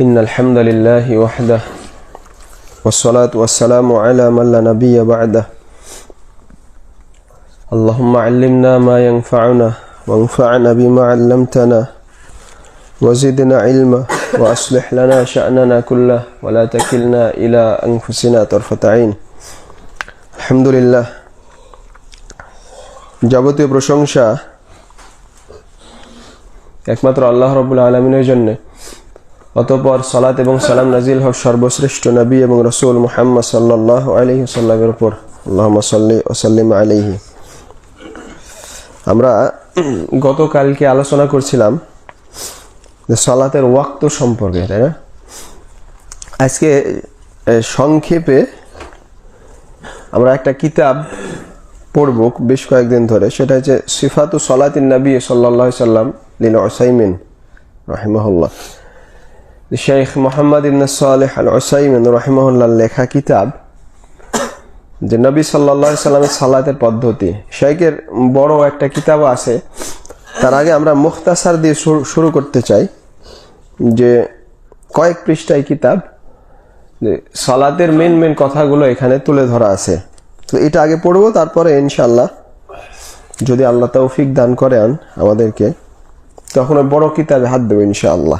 إن الحمد لله وحده والصلاة والسلام على من لا نبي بعده اللهم علمنا ما ينفعنا وانفعنا بما علمتنا وزدنا علما وأصلح لنا شأننا كله ولا تكلنا إلى أنفسنا طرفة عين الحمد لله যাবতীয় প্রশংসা একমাত্র আল্লাহ রবুল আলমিনের জন্য অতপর সালাত এবং সালাম নাজিল হক সর্বশ্রেষ্ঠ নবী এবং রসুল মুহাম্মদ সাল্লাহ আলহি সাল্লামের উপর। আল্লাহ সাল্লি ওসাল্লিম আলহি আমরা গতকালকে আলোচনা করছিলাম যে সালাতের ওয়াক্ত সম্পর্কে, তাই না? আজকে সংক্ষেপে আমরা একটা কিতাব পড়ব বেশ কয়েকদিন ধরে। সেটা হচ্ছে সিফাতু সলাতিন নবী সাল্লাহ সাল্লাম লিল ওসাইমিন রহিমহল্লা শেখ মোহাম্মদ ইবনে সালেহ আল ওসাইমিন রহিমহল্লার লেখা কিতাব, যে নবী সাল্লাহ সাল্লামের সালাতের পদ্ধতি। শেখের বড় একটা কিতাব আছে, তার আগে আমরা মুখতাসার দিয়ে শুরু- করতে চাই, যে কয়েক পৃষ্ঠায় কিতাব, যে সালাতের মেন মেন কথাগুলো এখানে তুলে ধরা আছে। তো এটা আগে পড়ব, তারপরে ইনশাল্লাহ যদি আল্লাহ তৌফিক দান করেন আমাদেরকে, তখন বড় কিতাবে হাত দেবো ইনশাআল্লাহ।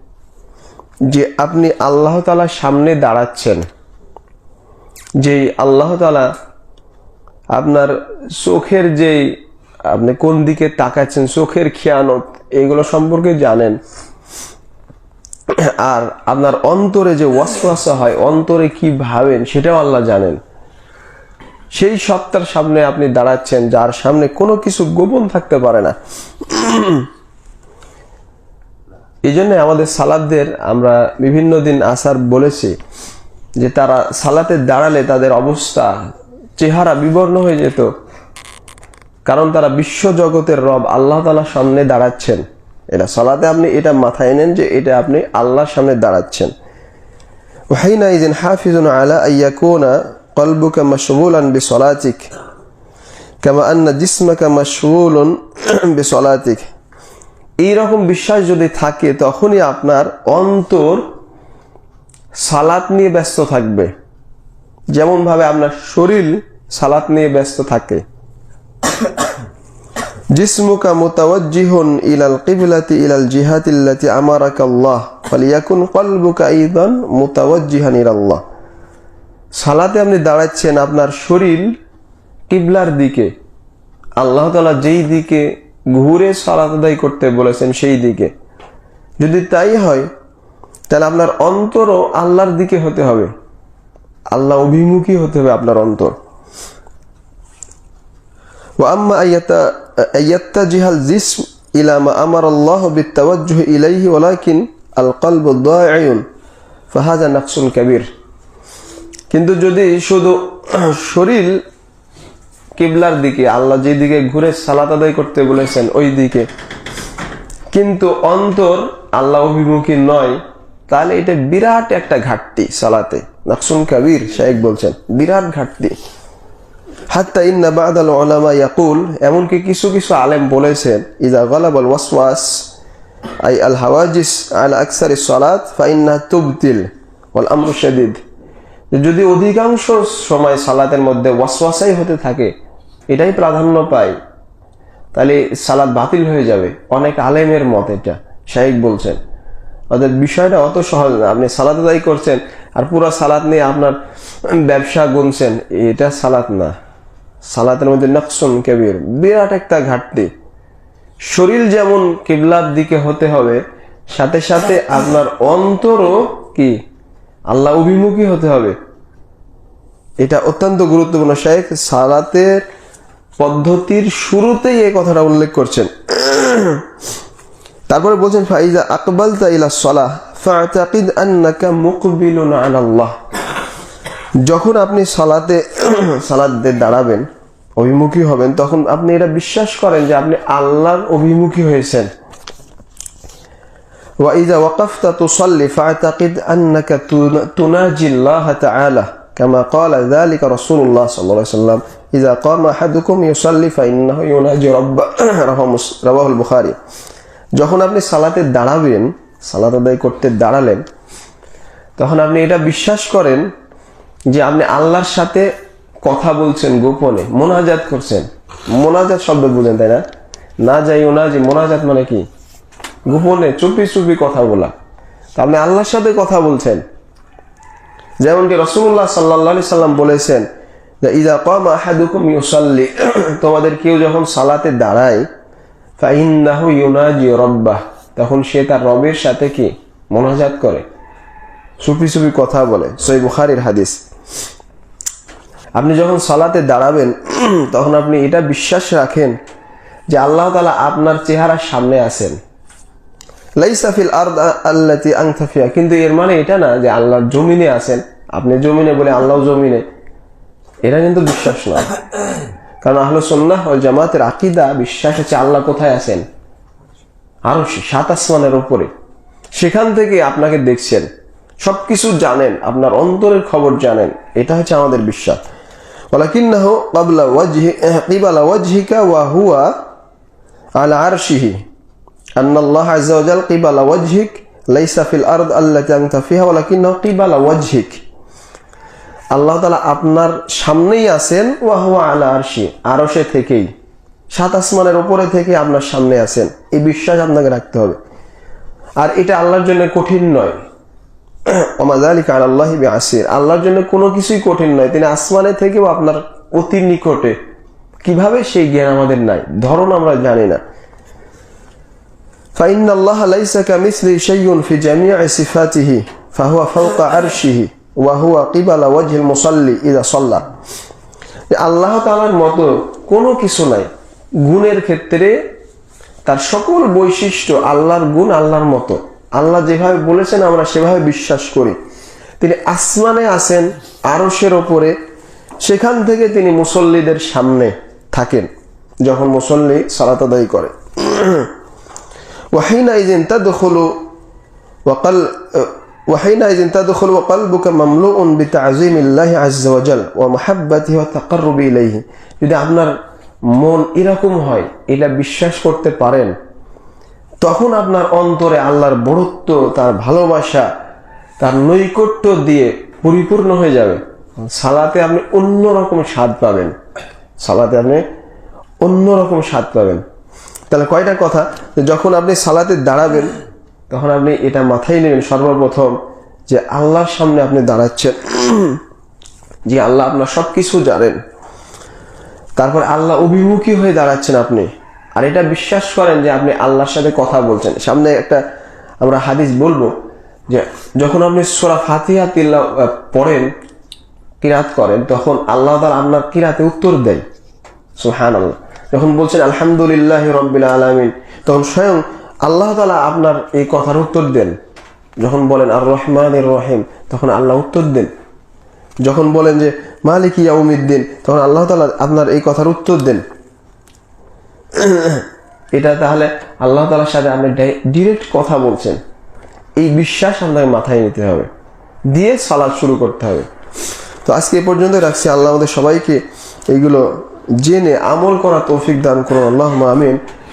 যে আপনি আল্লাহ তালার সামনে দাঁড়াচ্ছেন, যে আল্লাহ তালা আপনার চোখের যে আপনি কোন দিকে তাকাচ্ছেন, চোখের খেয়ানত এগুলো সম্পর্কে জানেন। আর আপনার অন্তরে যে ওয়াসওয়াসা হয়, অন্তরে কি ভাবেন সেটাও আল্লাহ জানেন। সেই সত্তার সামনে আপনি দাঁড়াচ্ছেন, যার সামনে কোনো কিছু গোপন থাকতে পারে না। এই জন্য আমাদের সালাদদের আমরা বিভিন্ন দিন আসার বলেছি যে তারা সালাতে দাঁড়ালে তাদের অবস্থা চেহারা বিবর্ণ হয়ে যেত কারণ তারা বিশ্ব জগতের রব আল্লাহ তালার সামনে দাঁড়াচ্ছেন এটা সালাতে আপনি এটা মাথায় নেন যে এটা আপনি আল্লাহর সামনে দাঁড়াচ্ছেন وحينئذ حافظ على أن يكون قلبك مشغولا بصلاتك كما أن جسمك مشغول بصلاتك এইরকম বিশ্বাস যদি থাকে, তখনই আপনার অন্তর সালাত নিয়ে ব্যস্ত থাকবে। যেমন ভাবে আপনার শরীর সালাত নিয়ে ব্যস্ত থাকে। জিসমুকা মুতাওয়াজ্জিহুন ইলাল কিবলাতি ইলাল জিহাতিল্লাতি আমারাকা আল্লাহ, ফালিয়াকুন কলবুকা আইদান মুতাওয়াজ্জিহান ইলাল্লাহ। সালাতে আপনি দাঁড়াচ্ছেন আপনার শরীর কিবলার দিকে। আল্লাহ তাআলা যেই দিকে ঘুরে সালাত আদায় করতে বলেছেন সেই দিকে। যদি তাই হয়, তাহলে আপনার অন্তরও আল্লাহর দিকে হতে হবে। আল্লাহ অভিমুখী হতে হবে আপনার অন্তর। আম্মা জিহাল জিসম আল্লাহ ইলাইহি আল কিন্তু যদি শুধু শরীর কিবলার দিকে, আল্লাহ যেদিকে ঘুরে সালাত আদায় করতে বলেছেন ওই দিকে কিন্তু অন্তর আল্লাহ অভিমুখী নয়, তাহলে এটা বিরাট একটা ঘাটতি সালাতে। নাকসুন কাবির শাহেক বলছেন, বিরাট ঘাটতি। হাত্তা ইন্না বাদাল ওলামা ইয়াকুল, এমনকি কিছু কিছু আলেম বলেছেন ইজা গলাবাল ওয়াসওয়াস, আই আল হাওয়াজিস আল আকসারি সালাত ফাইন্না তুবতিল ওয়াল আমরু শাদীদ। যদি অধিকাংশ সময় সালাতের মধ্যে ওয়াসওয়াসাই হতে থাকে এটাই প্রাধান্য পায়। তাহলে সালাদ বাতিল হয়ে যাবে। অনেক আলেমের মত এটা শাহিক বলছেন। অর্থাৎ বিষয়টা অত সহজ না। আপনি সালাত আদায় করছেন আর পুরো সালাদ নিয়ে আপনার ব্যবসা গুনছেন, এটা সালাত না। সালাতের মধ্যে নকসুন কবির, বিরাট একটা ঘাটতি। শরীর যেমন কিবলার দিকে হতে হবে, সাথে সাথে আপনার অন্তরও কি? আল্লাহ অভিমুখী হতে হবে। এটা অত্যন্ত গুরুত্বপূর্ণ। শেখ সালাতের পদ্ধতির শুরুতেই এই কথাটা উল্লেখ করছেন তারপরে বলছেন ফাইজা আকবাল ইলা সলাহ فاعتقد أنك مقبل على الله যখন আপনি সালাতে সালাতে দাঁড়াবেন অভিমুখী হবেন তখন আপনি এটা বিশ্বাস করেন যে আপনি আল্লাহর অভিমুখী হয়েছেন وإذا وقفت تصلي فاعتقد أنك تن- تناجي الله تعالى كما قال ذلك رسول الله صلى الله عليه وسلم ইজা কম আহাদুকুম ইউসাল্লি ফাইন্নাহ ইউনাজি রব্বা রহমুস রবাহুল বুখারি যখন আপনি সালাতে দাঁড়াবেন, সালাত আদায় করতে দাঁড়ালেন, তখন আপনি এটা বিশ্বাস করেন যে আপনি আল্লাহর সাথে কথা বলছেন গোপনে, মোনাজাত করছেন। মোনাজাত শব্দ বুঝেন, তাই না? না যাই ওনা যে মোনাজাত মানে কি? গোপনে চুপি চুপি কথা বলা। তা আপনি আল্লাহর সাথে কথা বলছেন। যেমনটি রসুল্লাহ সাল্লাহ সাল্লাম বলেছেন তোমাদের কেউ যখন সালাতে দাঁড়ায় তখন সে তার রবের সাথে কি? মোনাজাত করে। চুপি চুপি কথা বলে, সই বুখারির হাদিস। আপনি যখন সালাতে দাঁড়াবেন, তখন আপনি এটা বিশ্বাস রাখেন যে আল্লাহ তালা আপনার চেহারার সামনে আছেন। লাইসাফিল আর্দ আল্লাতি আংথাফিয়া কিন্তু এর মানে এটা না যে আল্লাহর জমিনে আছেন। আপনি জমিনে বলে আল্লাহ জমিনে। এটা কিন্তু বিশ্বাস নয় কারণ আহলো সন্ন্যাহ ও জামাতের আকিদা বিশ্বাস হচ্ছে আল্লাহ কোথায় আছেন আরো সাত আসমানের উপরে সেখান থেকে আপনাকে দেখছেন সবকিছু জানেন আপনার অন্তরের খবর জানেন এটা হচ্ছে আমাদের বিশ্বাস ولكنه قبل وجه قبل وجهك وهو على عرشه أن الله عز وجل قبل وجهك ليس في الأرض التي أنت فيها ولكنه قبل وجهك আল্লাহ তালা আপনার সামনেই আছেন ওয়াহুয়া আলা আরশি আরশে থেকেই সাত আসমানের উপরে থেকে আপনার সামনে আছেন এই বিশ্বাস আপনাকে রাখতে হবে আর এটা আল্লাহর জন্য কঠিন নয় অমাজালিক আল্লাহ আসির আল্লাহর জন্য কোনো কিছুই কঠিন নয় তিনি আসমানে থেকেও আপনার অতি নিকটে কিভাবে সেই জ্ঞান আমাদের নাই ধরন আমরা জানি না فإن الله ليس كمثله شيء في جميع صفاته فهو فوق عرشه ওয়াহুয়া কিবালা ওয়াজহিল মুসাল্লি ইদা সল্লা। আল্লাহ তালার মতো কোনো কিছু নাই। গুণের ক্ষেত্রে তার সকল বৈশিষ্ট্য আল্লাহর গুণ আল্লাহর মতো। আল্লাহ যেভাবে বলেছেন, আমরা সেভাবে বিশ্বাস করি। তিনি আসমানে আসেন আরসের ওপরে। সেখান থেকে তিনি মুসল্লিদের সামনে থাকেন, যখন মুসল্লি সালাত করে। ওয়াহিনা ইজিন তা দখল ওয়াকাল وحينئذ تدخل وقلبك مملوء بتعظيم الله عز وجل ومحبته والتقرب إليه যদি আপনার মন এরকম হয় এটা বিশ্বাস করতে পারেন তখন আপনার অন্তরে আল্লাহর বড়ত্ব তার ভালোবাসা তার নৈকট্য দিয়ে পরিপূর্ণ হয়ে যাবে সালাতে আপনি অন্যরকম স্বাদ পাবেন সালাতে আপনি অন্যরকম স্বাদ পাবেন তাহলে কয়টা কথা যে যখন আপনি সালাতে দাঁড়াবেন তখন আপনি এটা মাথায় নেবেন সর্বপ্রথম যে আল্লাহর সামনে আপনি দাঁড়াচ্ছেন। যে আল্লাহ আপনার সব কিছু জানেন। তারপর আল্লাহ অভিমুখী হয়ে দাঁড়াচ্ছেন আপনি। আর এটা বিশ্বাস করেন যে আপনি আল্লাহর সাথে কথা বলছেন। সামনে একটা আমরা হাদিস বলব যে যখন আপনি সোরা ফাতিহা তিল্লা পড়েন কিরাত করেন, তখন আল্লাহ তাআলা আপনার কিরাতে উত্তর দেয়। সুহান আল্লাহ যখন বলছেন আলহামদুলিল্লাহ রব্বিল আলমিন, তখন স্বয়ং আল্লাহ তালা আপনার এই কথার উত্তর দেন। যখন বলেন আর রহমান রহিম তখন আল্লাহ উত্তর দেন। যখন বলেন যে, মালিক ইয়াউমিদ্দিন তখন আল্লাহ তালা আপনার এই কথার উত্তর দেন। এটা তাহলে আল্লাহ তালার সাথে আপনি ডিরেক্ট কথা বলছেন। এই বিশ্বাস আপনাকে মাথায় নিতে হবে। দিয়ে সালাদ শুরু করতে হবে। তো আজকে এ পর্যন্ত রাখছি। আল্লাহ আমাদের সবাইকে এইগুলো জেনে আমল করা তৌফিক দান করুন। আল্লাহ আমিন।